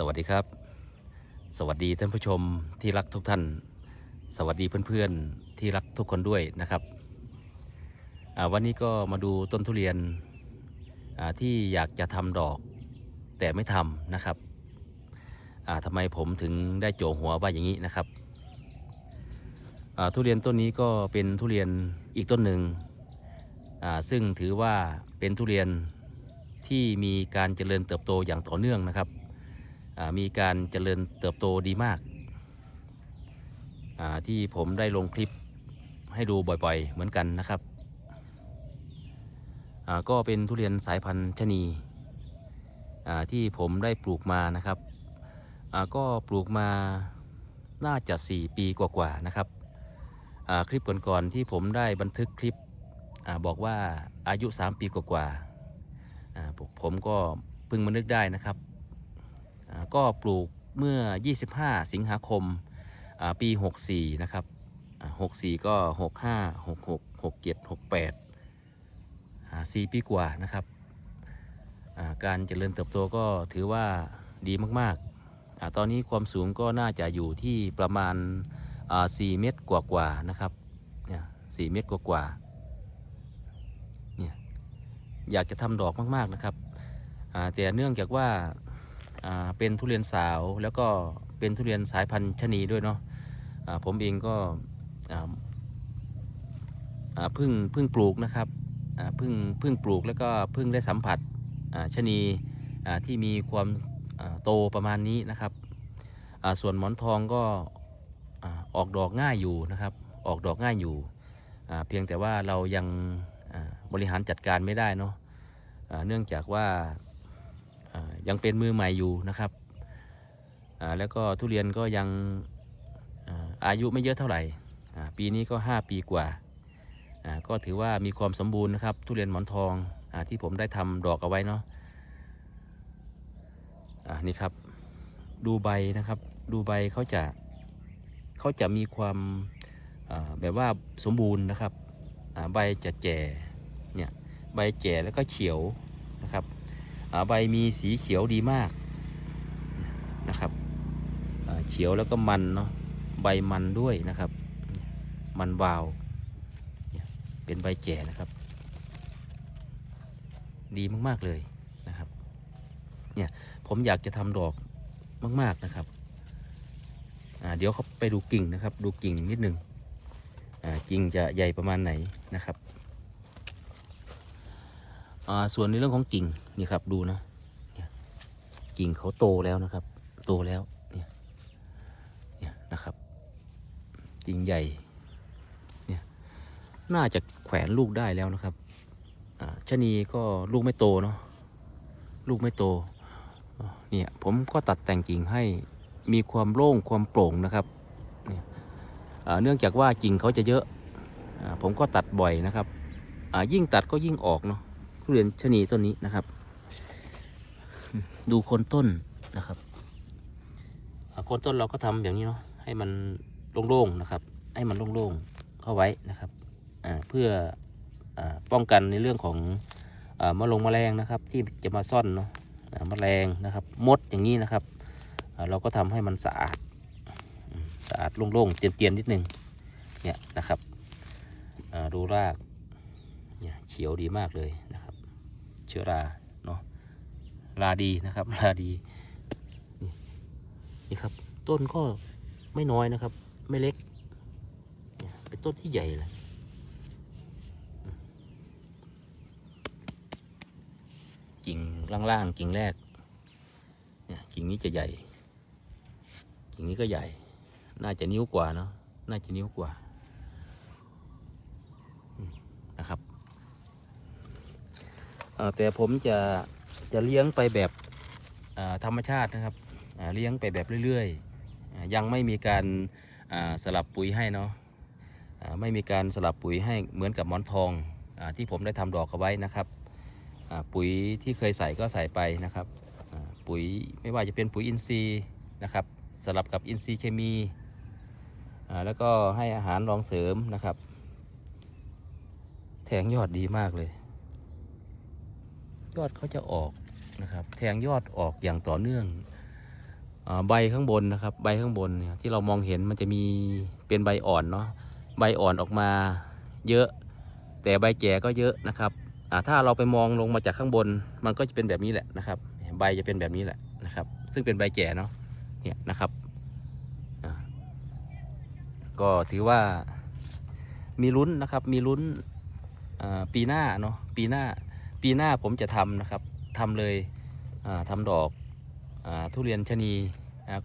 สวัสดีครับ สวัสดีท่านผู้ชมที่รักทุกท่าน สวัสดีเพื่อนๆที่รักทุกคนด้วยนะครับวันนี้ก็มาดูต้นทุเรียนที่อยากจะทำดอกแต่ไม่ทำนะครับอ่าทำไมผมถึงได้โจหัวว่าอย่างนี้นะครับทุเรียนต้นนี้ก็เป็นทุเรียนอีกต้นหนึ่งซึ่งถือว่าเป็นทุเรียนที่มีการเจริญเติบโตอย่างต่อเนื่องนะครับ มีการเจริญเติบโตดีมาก ที่ผมได้ลงคลิปให้ดูบ่อยๆเหมือนกันนะครับ ก็เป็นทุเรียนสายพันธุ์ชะนีที่ผมได้ปลูกมานะครับ ก็ปลูกมาน่าจะ 4 ปีกว่าๆนะครับ คลิปก่อนๆที่ผมได้บันทึกคลิปอบอกว่าอายุ 3 ปีกว่าๆผมก็เพิ่งมานึกได้นะครับ ก็ปลูกเมื่อ 25 สิงหาคมปี 64 นะครับ 64 ก็ 65 66 67 68อ่า4ปีกว่านะครับ การเจริญเติบโตก็ถือว่าดีมากๆ ตอนนี้ความสูงก็น่าจะอยู่ที่ประมาณอ่า4เมตรกว่าๆ นะครับ เนี่ย 4 เมตรกว่าๆ เนี่ย อยากจะทำดอกมากๆ นะครับ แต่เนื่องจากว่า เป็นทุเรียนสาวแล้วก็เป็นทุเรียนสายพันธุ์ชะนีด้วยเนาะอ่าผมเองก็เพิ่งเพิ่งปลูกนะครับเพิ่งเพิ่งปลูกแล้วก็เพิ่งได้สัมผัสชะนีที่มีความโตประมาณนี้นะครับส่วนหมอนทองก็อออกดอกง่ายอยู่นะครับ ออกดอกง่ายอยู่ เพียงแต่ว่าเรายังบริหารจัดการไม่ได้เนาะเนื่องจากว่า ยังเป็นมือใหม่อยู่นะครับแล้วก็ทุเรียนก็ยังอายุไม่เยอะเท่าไหร่ปีนี้ก็ 5 ปีกว่า ก็ถือว่ามีความสมบูรณ์นะครับ ทุเรียนหมอนทองอที่ผมได้ทำดอกเอาไว้เนาะอ่านี่ครับดูใบนะครับ ดูใบเขาจะเขาจะมีความแบบว่าสมบูรณ์นะครับใบจะแจ่เนี่ยใบแจ่แล้วก็เขียวนะครับ ใบมีสีเขียวดีมากนะครับเขียวแล้วก็มันเนาะใบมันด้วยนะครับ มันวาวเนี่ยเป็นใบแก่นะครับ ดีมากๆเลยนะครับเนี่ยผมอยากจะทำดอกมาก ๆนะครับเดี๋ยวเขาไปดูกิ่งนะครับ ดูกิ่งนิดนึงกิ่งจะใหญ่ประมาณไหนนะครับ ส่วนในเรื่องของกิ่งนี่ครับดูนะนกิ่งเขาโตแล้วนะครับ โตแล้วเนี่ยเนี่ยนะครับกิ่งใหญ่เนี่ยน่าจะแขวนลูกได้แล้วนะครับอ่าชะนีก็ลูกไม่โตเนาะลูกไม่โตเนี่ยผมก็ตัดแต่งกิ่งให้มีความโล่งความโปร่งนะครับเนี่ยอ่าเนื่องจากว่ากิ่งเขาจะเยอะอ่าผมก็ตัดบ่อยนะครับอ่ายิ่งตัดก็ยิ่งออกเนาะ ทุเรียนชนีต้นนี้นะครับ ดูโคนต้นนะครับโคนต้นเราก็ทำอย่างนี้เนาะให้มันโล่งๆนะครับ ให้มันโล่งๆเข้าไว้นะครับเพื่ออป้องกันในเรื่องของอมะลงแมลงนะครับ ที่จะมาซ่อนเนาะอ่าแมลงนะครับ มดอย่างนี้นะครับเราก็ทำให้มันสะอาดสะอาดโล่งๆเตียนๆนิดนึงเนี่ยนะครับดูรากเนี่ยเขียวดีมากเลยนะครับ เชื้อราเนาะราดีนะครับราดีนี่ครับ ต้นก็ไม่น้อยนะครับ ไม่เล็กเป็นต้นที่ใหญ่เลยกิ่งล่างๆกิ่งแรกเนี่ยกิ่งนี้จะใหญ่ กิ่งนี้ก็ใหญ่ น่าจะนิ้วกว่าเนาะน่าจะนิ้วกว่าอืมนะครับ อ่า แต่ผมจะจะเลี้ยงไปแบบธรรมชาตินะครับเลี้ยงไปแบบเรื่อยๆ ยังไม่มีการสลับปุ๋ยให้เนาะไม่มีการสลับปุ๋ยให้เหมือนกับมอนทองอที่ผมได้ทำดอกเอาไว้นะครับปุ๋ยที่เคยใส่ก็ใส่ไปนะครับปุ๋ยไม่ว่าจะเป็นปุ๋ยอินทรีย์นะครับสลับกับอินทรีย์เคมีแล้วก็ให้อาหารรองเสริมนะครับ แทงยอดดีมากเลย ยอดเขาจะออกนะครับ แทงยอดออกอย่างต่อเนื่องอใบข้างบนนะครับ ใบข้างบนเนี่ยที่เรามองเห็นมันจะมีเป็นใบอ่อนเนาะใบอ่อนออกมาเยอะ แต่ใบแก่ก็เยอะนะครับถ้าเราไปมองลงมาจากข้างบน มันก็จะเป็นแบบนี้แหละนะครับ ใบจะเป็นแบบนี้แหละนะครับ ซึ่งเป็นใบแก่เนาะเนี่ยนะครับก็ถือว่ามีลุ้นนะครับ มีลุ้นปีหน้าเนาะปีหน้า ปีหน้าผมจะทำนะครับทำเลยทำดอกอทุเรียนชะนี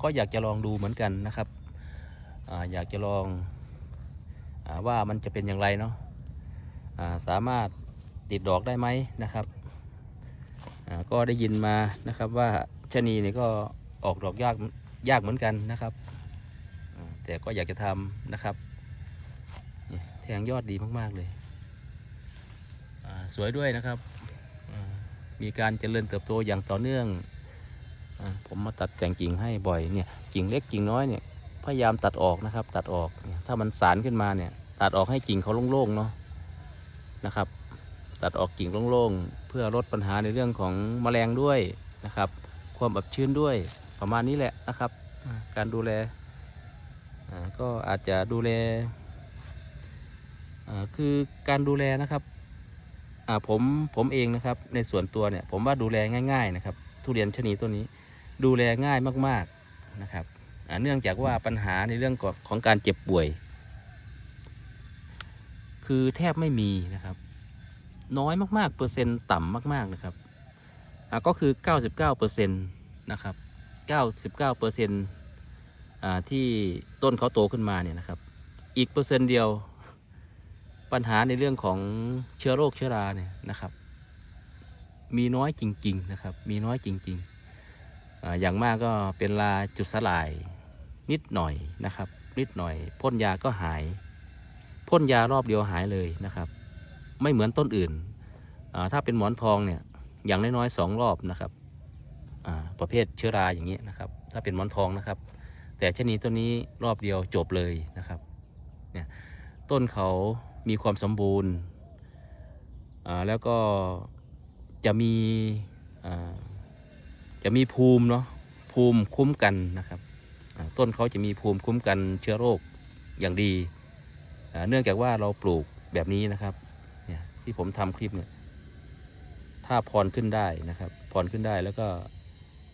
ก็อยากจะลองดูเหมือนกันนะครับออยากจะลองอว่ามันจะเป็นอย่างไรเนาะสามารถติดดอกได้ไหมนะครับก็ได้ยินมานะครับว่าชะนีเนี่ยก็ออกดอกยากยากเหมือนกันนะครับแต่ก็อยากจะทำนะครับแทงยอดดีมาก ๆ เลย สวยด้วยนะครับ มีการเจริญเติบโตอย่างต่อเนื่องอผมมาตัดแต่งกิ่งให้บ่อยเนี่ยกิ่งเล็กกิ่งน้อยเนี่ยพยายามตัดออกนะครับ ตัดออกถ้ามันสารขึ้นมาเนี่ย ตัดออกให้กิ่งเขาโล่งๆเนาะนะครับ ตัดออกกิ่งโล่งๆเพื่อลดปัญหาในเรื่องของแมลงด้วยนะครับ ความอับชื้นด้วยประมาณนี้แหละนะครับ การดูแลก็อาจจะดูแลคือการดูแลนะครับ ผมผมเองนะครับในส่วนตัวเนี่ยผมว่าดูแลง่าย ๆนะครับ ทุเรียนชนีต้นนี้ ดูแลง่ายมากๆนะครับอ่าเนื่องจากว่าปัญหาในเรื่องของการเจ็บป่วย คือแทบไม่มีนะครับ น้อยมากๆ เปอร์เซ็นต์ต่ำมากๆนะครับอ่าก็คือ 99เปอร์เซ็นต์นะครับ 99เปอร์เซ็นต์อ่าที่ต้นเขาโตขึ้นมาเนี่ยนะครับ อีกเปอร์เซ็นต์เดียว ปัญหาในเรื่องของเชื้อโรคเชื้อราเนี่ยนะครับ มีน้อยจริง ๆ นะครับ มีน้อยจริงๆออย่างมากก็เป็นลาจุดสลายนิดหน่อยนะครับ นิดหน่อยพ่นยาก็หายพ่นยารอบเดียวหายเลยนะครับ ไม่เหมือนต้นอื่น ถ้าเป็นหมอนทองเนี่ยอย่างน้อยๆสองรอบนะครับประเภทเชื้อราอย่างนี้นะครับ ถ้าเป็นหมอนทองนะครับ แต่ชะนีต้นนี้รอบเดียวจบเลยนะครับเนี่ยต้นเขา มีความสมบูรณ์อ่าแล้วก็จะมีอ่าจะมีภูมิเนาะภูมิคุ้มกันนะครับอ่าต้นเขาจะมีภูมิคุ้มกันเชื้อโรคอย่างดีอ่าเนื่องจากว่าเราปลูกแบบนี้นะครับเนี่ยที่ผมทำคลิปเนี่ยถ้าพรขึ้นได้นะครับพรขึ้นได้แล้วก็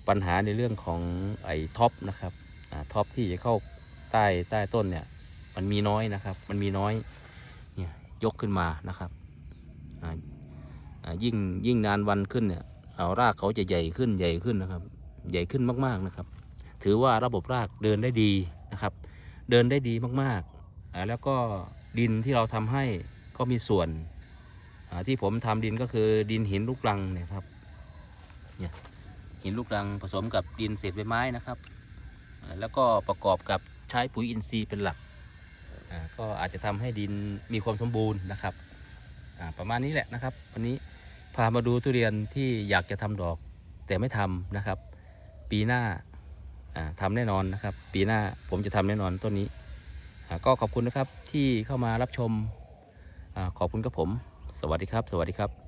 ปัญหาในเรื่องของไอ้ท็อปนะครับอ่าท็อปที่จะเข้าใต้ใต้ต้นเนี่ยมันมีน้อยนะครับ มันมีน้อย ยกขึ้นมานะครับอ่ายิ่งยิ่งนานวันขึ้นเนี่ยเอารากเขาจะใหญ่ขึ้นใหญ่ขึ้นนะครับ ใหญ่ขึ้นมากๆนะครับ ถือว่าระบบรากเดินได้ดีนะครับ เดินได้ดีมากๆอ่าแล้วก็ดินที่เราทำให้ก็มีส่วนอ่าที่ผมทำดินก็คือดินหินลูกรังเนี่ยครับเนี่ยหินลูกรังผสมกับดินเศษใบไม้นะครับอ่าแล้วก็ประกอบกับใช้ปุ๋ยอินทรีย์เป็นหลัก ก็อาจจะทำให้ดินมีความสมบูรณ์นะครับประมาณนี้แหละนะครับ วันนี้พามาดูทุเรียนที่อยากจะทำดอกแต่ไม่ทำนะครับ ปีหน้าทำทำแน่นอนนะครับ ปีหน้าผมจะทำแน่นอนต้นนี้ ก็ขอบคุณนะครับที่เข้ามารับชมอขอบคุณกับผม สวัสดีครับ สวัสดีครับ